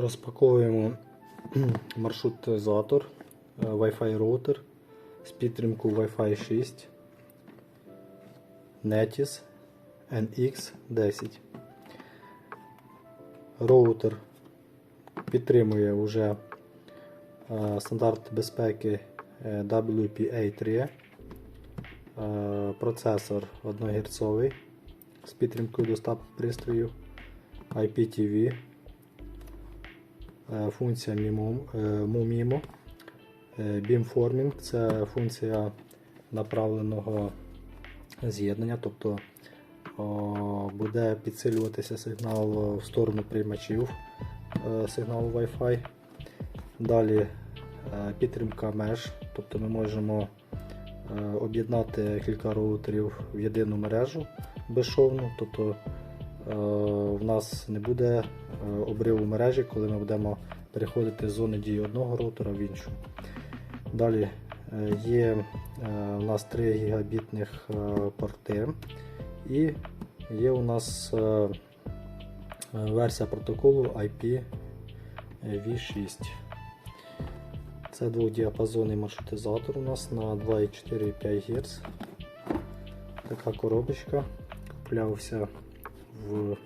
Розпаковуємо маршрутизатор е, Wi-Fi роутер з підтримкою Wi-Fi 6 Netis NX10. Роутер підтримує вже е, стандарт безпеки е, WPA3. Е, Процесор 1 Гц з підтримкою до 100 пристроїв IPTV. Е, Функція MIMO, е, MUMIMO. Е, Beamforming це функція направленого з'єднання, тобто буде підсилюватися сигнал в сторону приймачів е, сигналу Wi-Fi. Далі е, підтримка меж, тобто ми можемо е, об'єднати кілька роутерів в єдину мережу безшовну, тобто е, в нас не буде е, обриву мережі, коли ми будемо переходити з зони дії одного роутера в іншу. Далі е, є е, у нас 3 гігабітних е, порти і є у нас е, е, версія протоколу IPv6. Це двохдіапазонний маршрутизатор у нас на 2,4,5 Гц. Така коробочка. Куплявся в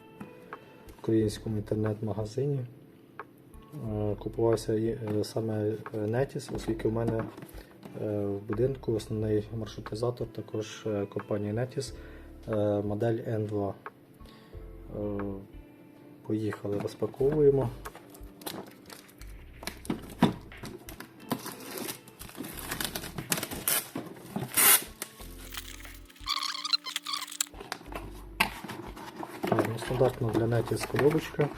українському інтернет-магазині. Е, Купувався е, саме е, Netis, оскільки в мене в будинку основний маршрутизатор також компанії Netis модель N2. Е, Поїхали, розпаковуємо. Так, стандартно для Netis коробочка.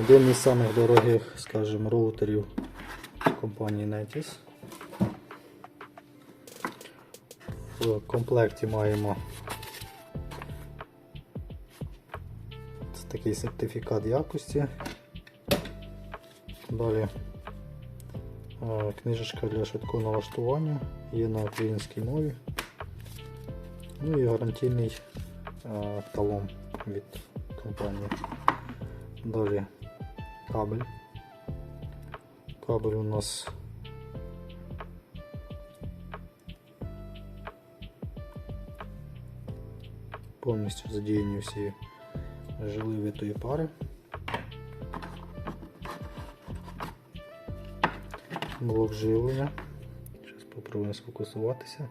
Один із самих дорогих, скажімо, роутерів компанії Netis. В комплекті маємо такий сертифікат якості. Далі книжечка для швидкого налаштування, є на українській мові. Ну і гарантійний талон від компанії. Далі кабель. Кабель у нас повністю задіяні всі жили витої пари. Блок живлення. Зараз спробуємо сфокусуватися.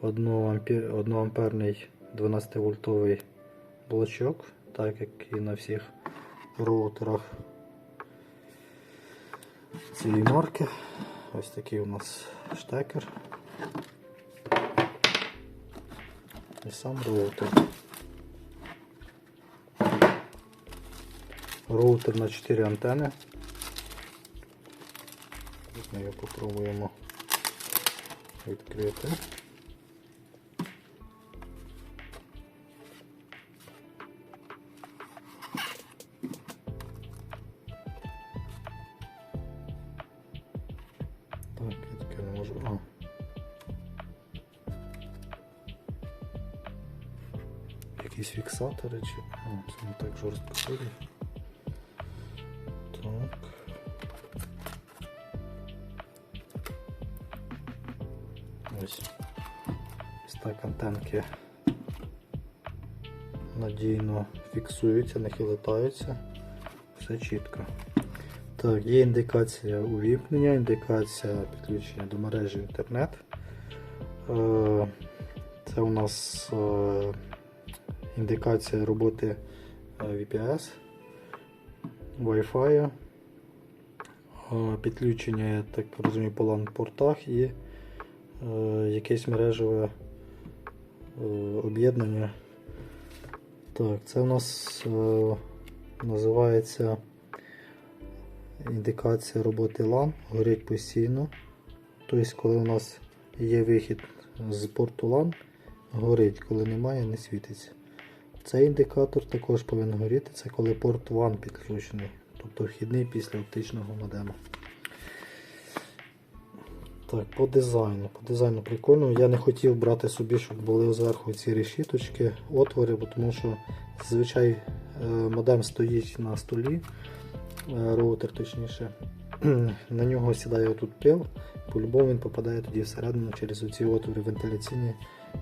1 амперний 12 вольтовий блочок, так як і на всіх роутерах цієї марки. Ось такий у нас штекер. І сам роутер. Роутер на 4 антени. Ми його попробуємо відкрити. Фіксатори чи. А, це не так жорстко ходить. Так. Ось. Ось так антенки надійно фіксуються, не хилитаються. Все чітко. Так, є індикація увімкнення, індикація підключення до мережі інтернет. Е, Це у нас е, індикація роботи е, VPS, Wi-Fi, е, підключення, я так розумію, по LAN-портах і е, якесь мережеве об'єднання. Так, це у нас називається індикація роботи LAN, горить постійно. Тобто, коли у нас є вихід з порту LAN, горить, коли немає, не світиться. Цей індикатор також повинен горіти, це коли порт WAN підключений, тобто вхідний після оптичного модему. Так, по дизайну. По дизайну прикольно. Я не хотів брати собі, щоб були зверху ці решіточки, отвори, бо тому що зазвичай е, модем стоїть на столі, е, роутер точніше. На нього сідає тут пил, по-любому він попадає тоді всередину через оці отвори вентиляційні,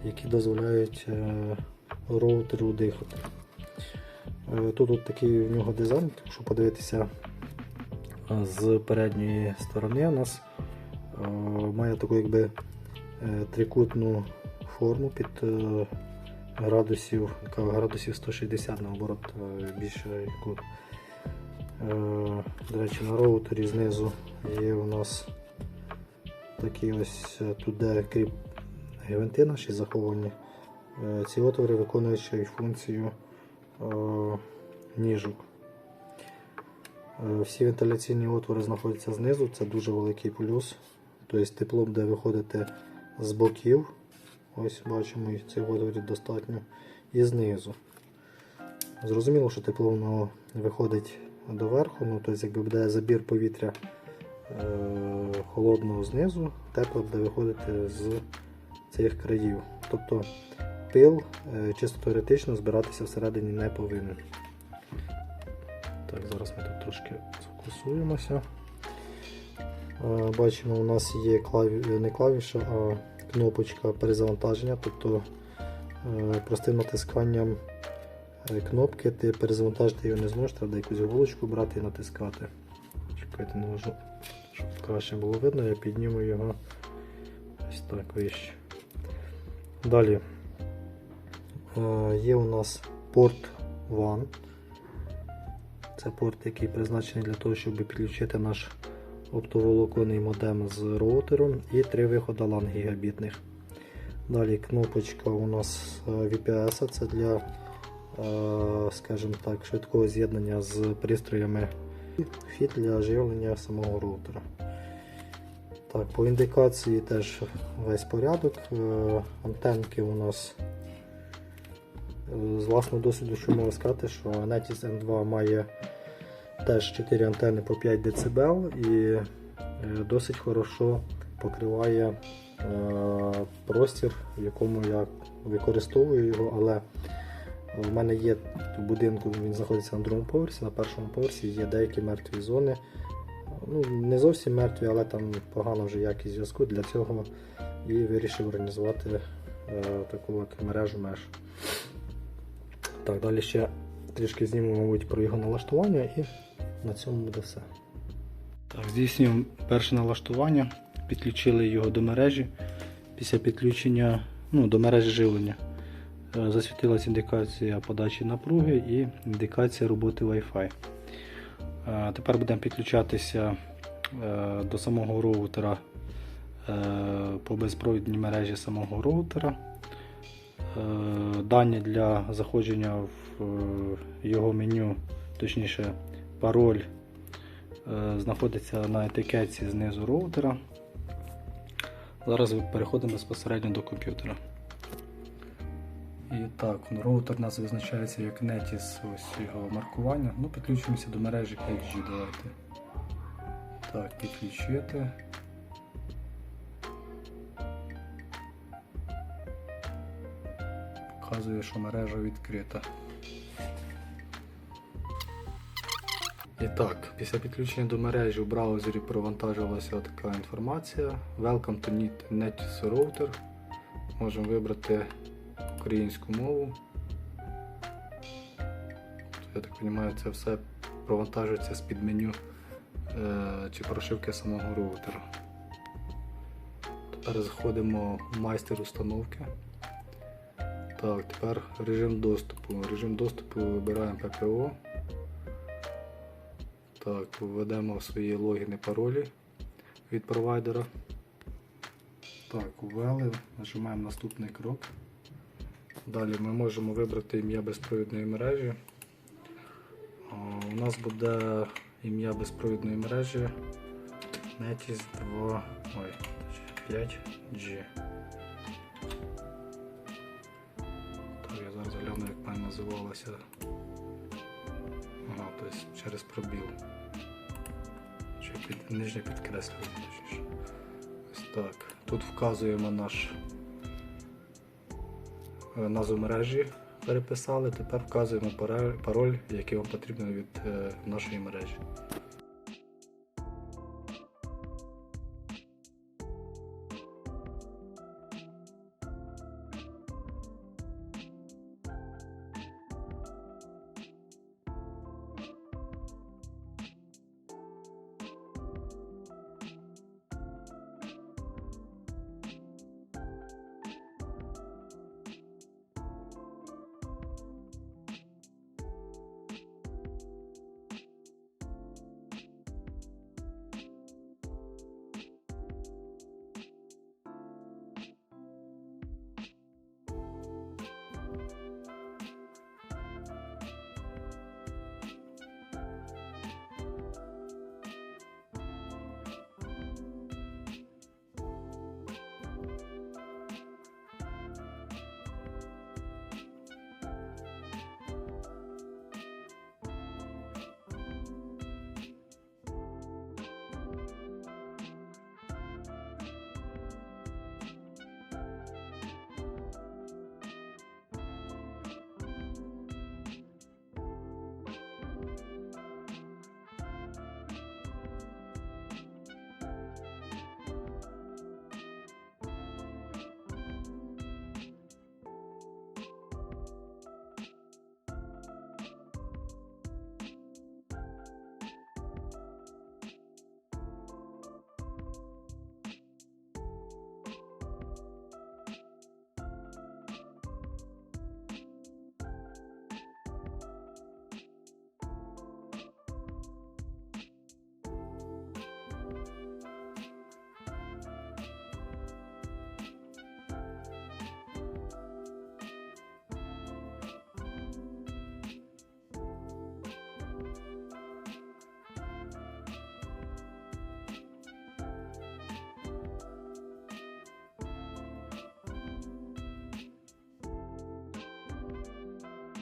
які дозволяють е, роутеру дихати. Е, Тут от такий в нього дизайн, якщо подивитися е, з передньої сторони у нас е, має таку якби трикутну форму під градусів, градусів 160 наоборот більше До речі, на роутері знизу є у нас такі ось тут кріп гвинти наші заховані. Е, Ці отвори виконують ще й функцію е, ніжок. Е, Всі вентиляційні отвори знаходяться знизу, це дуже великий плюс. Тобто тепло буде виходити з боків. Ось бачимо, і отворів достатньо. І знизу. Зрозуміло, що тепло воно виходить доверху, ну, тобто якби буде забір повітря холодного знизу, тепло буде виходити з цих країв. Тобто пил е, чисто теоретично збиратися всередині не повинен. Так, зараз ми тут трошки сфокусуємося. Е, Бачимо, у нас є клаві... не клавіша, а кнопочка перезавантаження. Тобто е, простим натисканням е, кнопки ти перезавантажити його не зможеш, треба якусь голочку брати і натискати. Чекайте, можу, щоб краще було видно, я підніму його ось так вище. Далі е, є у нас порт WAN. Це порт, який призначений для того, щоб підключити наш оптоволоконний модем з роутером і три виходи LAN гігабітних. Далі кнопочка у нас е, VPS, це для е, скажімо так, швидкого з'єднання з пристроями фіт для живлення самого роутера. Так, по індикації теж весь порядок. Е, Антенки у нас з власного досвіду, що можу сказати, що Netis M2 має теж 4 антени по 5 дБ і е, досить хорошо покриває е, простір, в якому я використовую його, але в мене є в будинку, він знаходиться на другому поверсі, на першому поверсі є деякі мертві зони. Ну, Не зовсім мертві, але там погана вже якість зв'язку. Для цього і вирішив організувати е, таку от мережу меж. Так, далі ще трішки знімемо, мабуть, про його налаштування і на цьому буде все. Так, здійснюємо перше налаштування, підключили його до мережі. Після підключення ну, до мережі живлення е, засвітилась індикація подачі напруги і індикація роботи Wi-Fi. Е, Тепер будемо підключатися е, до самого роутера по безпровідній мережі самого роутера. Е, Дані для заходження в е, його меню, точніше пароль, е, знаходиться на етикетці знизу роутера. Зараз переходимо безпосередньо до комп'ютера. І так, роутер у нас визначається як Netis, ось його маркування. Ну, підключимося до мережі 5G. Давайте. Так, підключити. Показує, що мережа відкрита. І так, після підключення до мережі в браузері провантажилася така інформація. Welcome to Net- Netis Router. Можемо вибрати українську мову. Я так розумію, це все провантажується з під меню е, чи прошивки самого роутера. Тепер заходимо в майстер установки. Так, тепер режим доступу. Режим доступу вибираємо ППО. Так, введемо свої логіни паролі від провайдера. Так, ввели, нажимаємо наступний крок. Далі ми можемо вибрати ім'я безпровідної мережі. У нас буде ім'я безпровідної мережі Netis 2 ой, 5G. Називалася. Ага, тобто через пробіл. Чи під, нижнє підкреслювання. Ось Так, тут вказуємо наш е, назву мережі переписали. Тепер вказуємо пароль, пароль, який вам потрібен від е, нашої мережі.